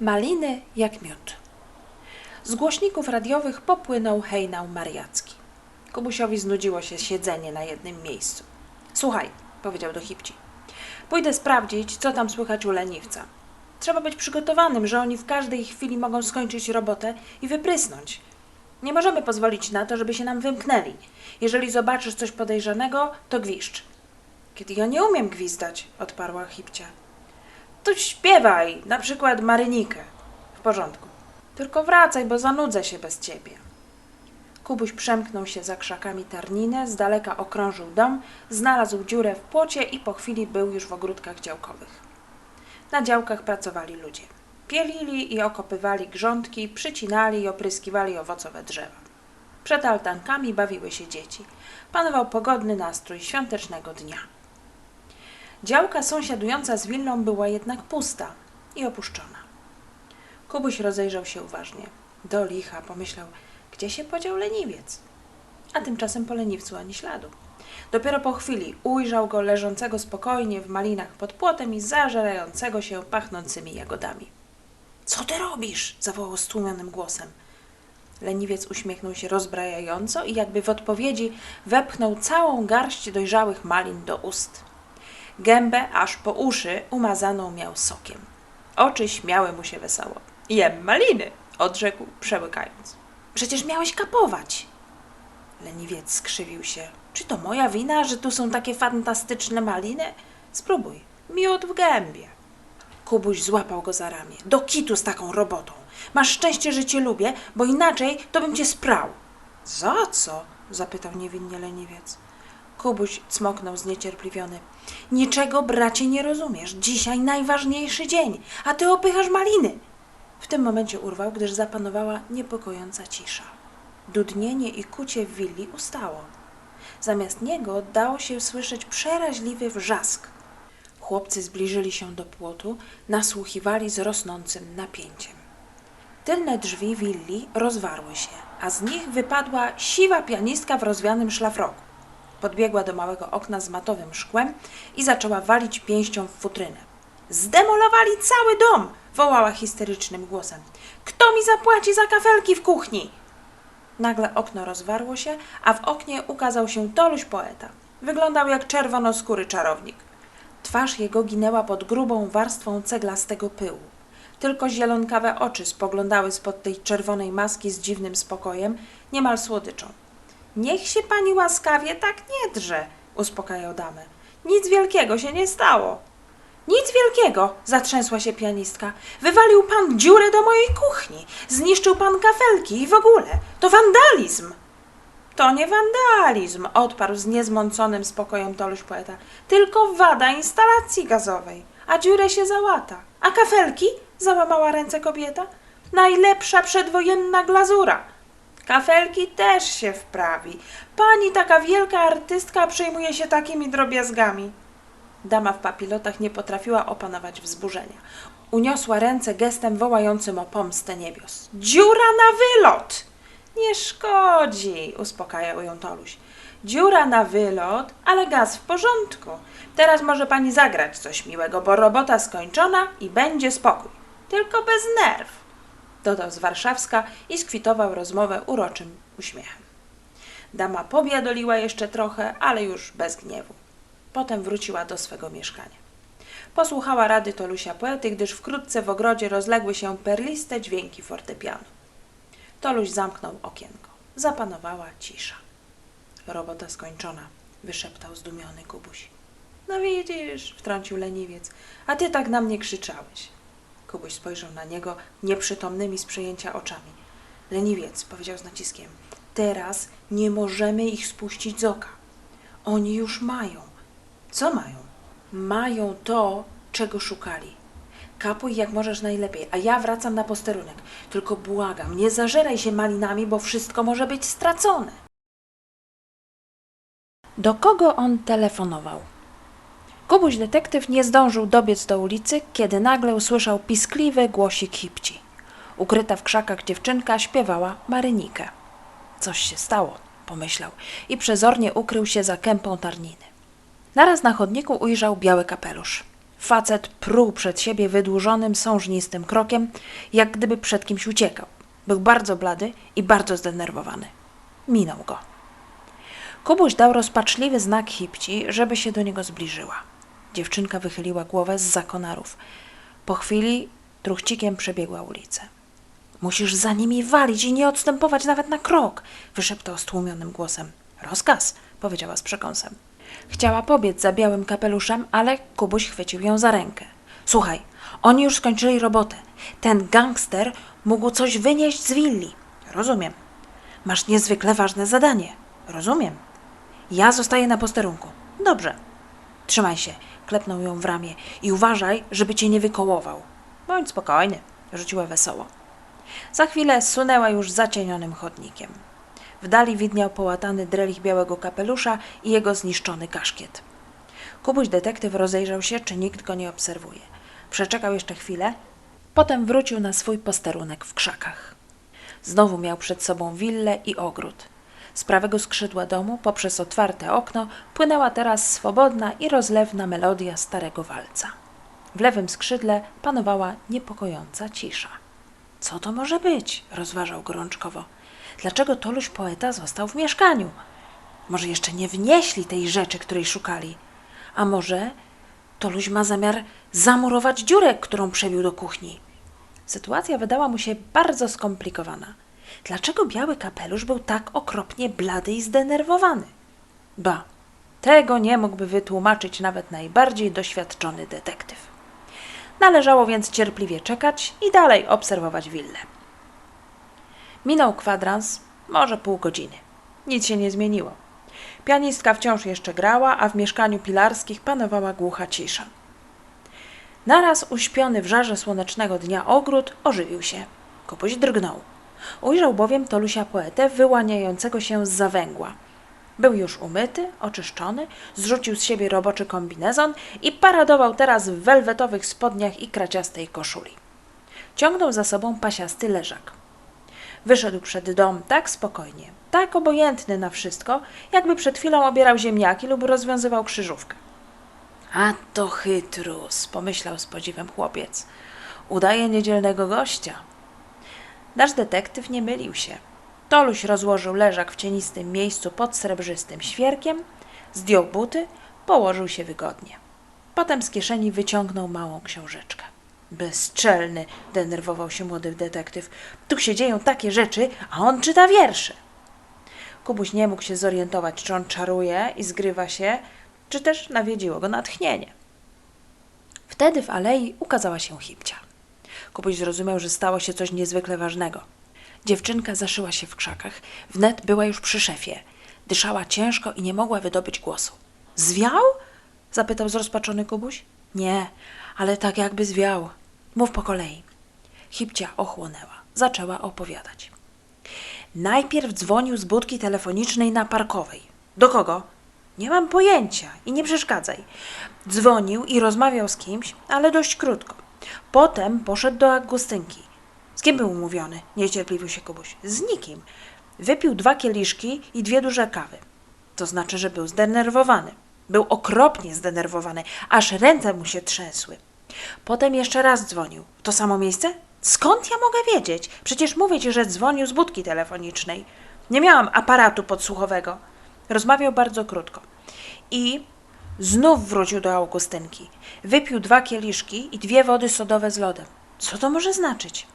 Maliny jak miód. Z głośników radiowych popłynął hejnał mariacki. Kubusiowi znudziło się siedzenie na jednym miejscu. Słuchaj, powiedział do Hipci. Pójdę sprawdzić, co tam słychać u leniwca. Trzeba być przygotowanym, że oni w każdej chwili mogą skończyć robotę i wyprysnąć. Nie możemy pozwolić na to, żeby się nam wymknęli. Jeżeli zobaczysz coś podejrzanego, to gwiszcz. Kiedy ja nie umiem gwizdać, odparła Hipcia. To śpiewaj, na przykład Marynikę. W porządku. Tylko wracaj, bo zanudzę się bez ciebie. Kubuś przemknął się za krzakami tarninę, z daleka okrążył dom, znalazł dziurę w płocie i po chwili był już w ogródkach działkowych. Na działkach pracowali ludzie. Pielili i okopywali grządki, przycinali i opryskiwali owocowe drzewa. Przed altankami bawiły się dzieci. Panował pogodny nastrój świątecznego dnia. Działka sąsiadująca z willą była jednak pusta i opuszczona. Kubuś rozejrzał się uważnie. Do licha pomyślał, gdzie się podział leniwiec. A tymczasem po leniwcu ani śladu. Dopiero po chwili ujrzał go leżącego spokojnie w malinach pod płotem i zażerającego się pachnącymi jagodami. Co ty robisz? zawołał stłumionym głosem. Leniwiec uśmiechnął się rozbrajająco i jakby w odpowiedzi wepchnął całą garść dojrzałych malin do ust. Gębę aż po uszy umazaną miał sokiem. Oczy śmiały mu się wesoło. Jem maliny, odrzekł, przełykając. Przecież miałeś kapować. Leniwiec skrzywił się. Czy to moja wina, że tu są takie fantastyczne maliny? Spróbuj. Miód w gębie. Kubuś złapał go za ramię. Do kitu z taką robotą. Masz szczęście, że cię lubię, bo inaczej to bym cię sprał. Za co? zapytał niewinnie leniwiec. Kubuś cmoknął zniecierpliwiony. Niczego, bracie, nie rozumiesz. Dzisiaj najważniejszy dzień, a ty opychasz maliny. W tym momencie urwał, gdyż zapanowała niepokojąca cisza. Dudnienie i kucie w willi ustało. Zamiast niego dało się słyszeć przeraźliwy wrzask. Chłopcy zbliżyli się do płotu, nasłuchiwali z rosnącym napięciem. Tylne drzwi willi rozwarły się, a z nich wypadła siwa pianistka w rozwianym szlafroku. Podbiegła do małego okna z matowym szkłem i zaczęła walić pięścią w futrynę. Zdemolowali cały dom! wołała histerycznym głosem. Kto mi zapłaci za kafelki w kuchni? Nagle okno rozwarło się, a w oknie ukazał się Toluś poeta. Wyglądał jak czerwonoskóry czarownik. Twarz jego ginęła pod grubą warstwą ceglastego pyłu. Tylko zielonkawe oczy spoglądały spod tej czerwonej maski z dziwnym spokojem, niemal słodyczą. Niech się pani łaskawie tak nie drze, uspokajał damę. Nic wielkiego się nie stało. Nic wielkiego, zatrzęsła się pianistka. Wywalił pan dziurę do mojej kuchni, zniszczył pan kafelki i w ogóle. To wandalizm. To nie wandalizm, odparł z niezmąconym spokojem Toluś poeta. Tylko wada instalacji gazowej, a dziurę się załata. A kafelki? Załamała ręce kobieta. Najlepsza przedwojenna glazura. Kafelki też się wprawi. Pani taka wielka artystka przejmuje się takimi drobiazgami. Dama w papilotach nie potrafiła opanować wzburzenia. Uniosła ręce gestem wołającym o pomstę niebios. Dziura na wylot! Nie szkodzi, uspokajał ją Toluś. Dziura na wylot, ale gaz w porządku. Teraz może pani zagrać coś miłego, bo robota skończona i będzie spokój. Tylko bez nerw, dodał z Warszawska i skwitował rozmowę uroczym uśmiechem. Dama pobiadoliła jeszcze trochę, ale już bez gniewu. Potem wróciła do swego mieszkania. Posłuchała rady Tolusia poety, gdyż wkrótce w ogrodzie rozległy się perliste dźwięki fortepianu. Toluś zamknął okienko. Zapanowała cisza. Robota skończona, wyszeptał zdumiony Kubuś. No widzisz, wtrącił leniwiec, a ty tak na mnie krzyczałeś. Kubuś spojrzał na niego nieprzytomnymi z przejęcia oczami. Leniwiec powiedział z naciskiem, teraz nie możemy ich spuścić z oka. Oni już mają. Co mają? Mają to, czego szukali. Kapuj jak możesz najlepiej, a ja wracam na posterunek. Tylko błagam, nie zażeraj się malinami, bo wszystko może być stracone. Do kogo on telefonował? Kubuś detektyw nie zdążył dobiec do ulicy, kiedy nagle usłyszał piskliwy głosik hipci. Ukryta w krzakach dziewczynka śpiewała Marynikę. Coś się stało, pomyślał i przezornie ukrył się za kępą tarniny. Naraz na chodniku ujrzał biały kapelusz. Facet pruł przed siebie wydłużonym, sążnistym krokiem, jak gdyby przed kimś uciekał. Był bardzo blady i bardzo zdenerwowany. Minął go. Kubuś dał rozpaczliwy znak Hipci, żeby się do niego zbliżyła. Dziewczynka wychyliła głowę z zakonarów. Po chwili truchcikiem przebiegła ulicę. Musisz za nimi walić i nie odstępować nawet na krok, wyszeptał stłumionym głosem. Rozkaz, powiedziała z przekąsem. Chciała pobiec za białym kapeluszem, ale Kubuś chwycił ją za rękę. Słuchaj, oni już skończyli robotę. Ten gangster mógł coś wynieść z willi. Rozumiem. Masz niezwykle ważne zadanie. Rozumiem. Ja zostaję na posterunku. Dobrze. Trzymaj się, klepnął ją w ramię i uważaj, żeby cię nie wykołował. Bądź spokojny, rzuciła wesoło. Za chwilę sunęła już zacienionym chodnikiem. W dali widniał połatany drelich białego kapelusza i jego zniszczony kaszkiet. Kubuś detektyw rozejrzał się, czy nikt go nie obserwuje. Przeczekał jeszcze chwilę, potem wrócił na swój posterunek w krzakach. Znowu miał przed sobą willę i ogród. Z prawego skrzydła domu, poprzez otwarte okno, płynęła teraz swobodna i rozlewna melodia starego walca. W lewym skrzydle panowała niepokojąca cisza. Co to może być? rozważał gorączkowo. Dlaczego Toluś poeta został w mieszkaniu? Może jeszcze nie wnieśli tej rzeczy, której szukali? A może Toluś ma zamiar zamurować dziurę, którą przebił do kuchni? Sytuacja wydała mu się bardzo skomplikowana. Dlaczego biały kapelusz był tak okropnie blady i zdenerwowany? Ba, tego nie mógłby wytłumaczyć nawet najbardziej doświadczony detektyw. Należało więc cierpliwie czekać i dalej obserwować willę. Minął kwadrans, może pół godziny. Nic się nie zmieniło. Pianistka wciąż jeszcze grała, a w mieszkaniu pilarskich panowała głucha cisza. Naraz uśpiony w żarze słonecznego dnia ogród ożywił się. Kupuś drgnął. Ujrzał bowiem Tolusia poetę wyłaniającego się z zawęgła. Był już umyty, oczyszczony, zrzucił z siebie roboczy kombinezon i paradował teraz w welwetowych spodniach i kraciastej koszuli. Ciągnął za sobą pasiasty leżak. Wyszedł przed dom tak spokojnie, tak obojętny na wszystko, jakby przed chwilą obierał ziemniaki lub rozwiązywał krzyżówkę. A to chytrus, pomyślał z podziwem chłopiec. Udaje niedzielnego gościa. Nasz detektyw nie mylił się. Toluś rozłożył leżak w cienistym miejscu pod srebrzystym świerkiem, zdjął buty, położył się wygodnie. Potem z kieszeni wyciągnął małą książeczkę. Bezczelny, denerwował się młody detektyw. Tu się dzieją takie rzeczy, a on czyta wiersze. Kubuś nie mógł się zorientować, czy on czaruje i zgrywa się, czy też nawiedziło go natchnienie. Wtedy w alei ukazała się Hipcia. Kubuś zrozumiał, że stało się coś niezwykle ważnego. Dziewczynka zaszyła się w krzakach. Wnet była już przy szefie. Dyszała ciężko i nie mogła wydobyć głosu. Zwiał? zapytał zrozpaczony Kubuś. Nie, ale tak jakby zwiał. Mów po kolei. Hipcia ochłonęła. Zaczęła opowiadać. Najpierw dzwonił z budki telefonicznej na Parkowej. Do kogo? Nie mam pojęcia i nie przeszkadzaj. Dzwonił i rozmawiał z kimś, ale dość krótko. Potem poszedł do Agustynki. Z kim był umówiony? Niecierpliwił się Kubuś. Z nikim. Wypił dwa kieliszki i dwie duże kawy. To znaczy, że był zdenerwowany. Był okropnie zdenerwowany, aż ręce mu się trzęsły. Potem jeszcze raz dzwonił. To samo miejsce? Skąd ja mogę wiedzieć? Przecież mówię ci, że dzwonił z budki telefonicznej. Nie miałam aparatu podsłuchowego. Rozmawiał bardzo krótko. I znów wrócił do Augustynki. Wypił dwa kieliszki i dwie wody sodowe z lodem. Co to może znaczyć?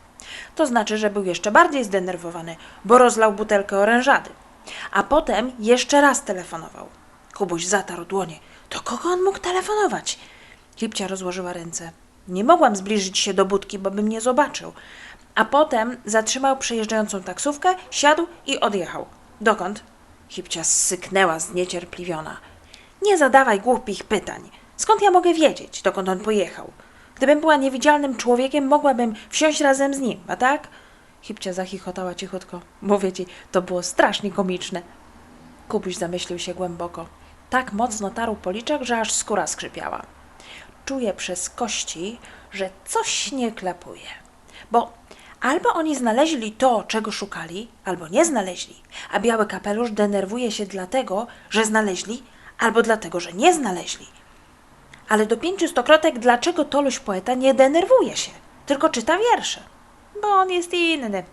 To znaczy, że był jeszcze bardziej zdenerwowany, bo rozlał butelkę orężady. A potem jeszcze raz telefonował. Kubuś zatarł dłonie. Do kogo on mógł telefonować? Hipcia rozłożyła ręce. Nie mogłam zbliżyć się do budki, bo bym nie zobaczył. A potem zatrzymał przejeżdżającą taksówkę, siadł i odjechał. Dokąd? Hipcia syknęła zniecierpliwiona. Nie zadawaj głupich pytań. Skąd ja mogę wiedzieć, dokąd on pojechał? Gdybym była niewidzialnym człowiekiem, mogłabym wsiąść razem z nim, a tak? Hipcia zachichotała cichutko. Mówię ci, to było strasznie komiczne. Kubuś zamyślił się głęboko. Tak mocno tarł policzek, że aż skóra skrzypiała. Czuje przez kości, że coś nie klepuje. Bo albo oni znaleźli to, czego szukali, albo nie znaleźli, a biały kapelusz denerwuje się dlatego, że znaleźli, albo dlatego, że nie znaleźli. Ale do pięciu stokrotek, dlaczego Toluś poeta nie denerwuje się, tylko czyta wiersze? Bo on jest inny.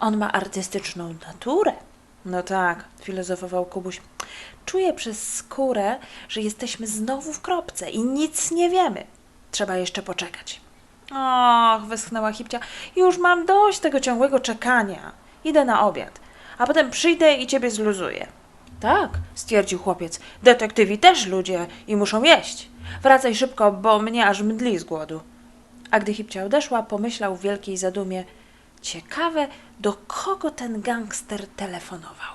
On ma artystyczną naturę. No tak, filozofował Kubuś. Czuję przez skórę, że jesteśmy znowu w kropce i nic nie wiemy. Trzeba jeszcze poczekać. Och, westchnęła Hipcia, już mam dość tego ciągłego czekania. Idę na obiad, a potem przyjdę i ciebie zluzuję. Tak, stwierdził chłopiec. Detektywi też ludzie i muszą jeść. Wracaj szybko, bo mnie aż mdli z głodu. A gdy Hipcia odeszła, pomyślał w wielkiej zadumie: Ciekawe, do kogo ten gangster telefonował.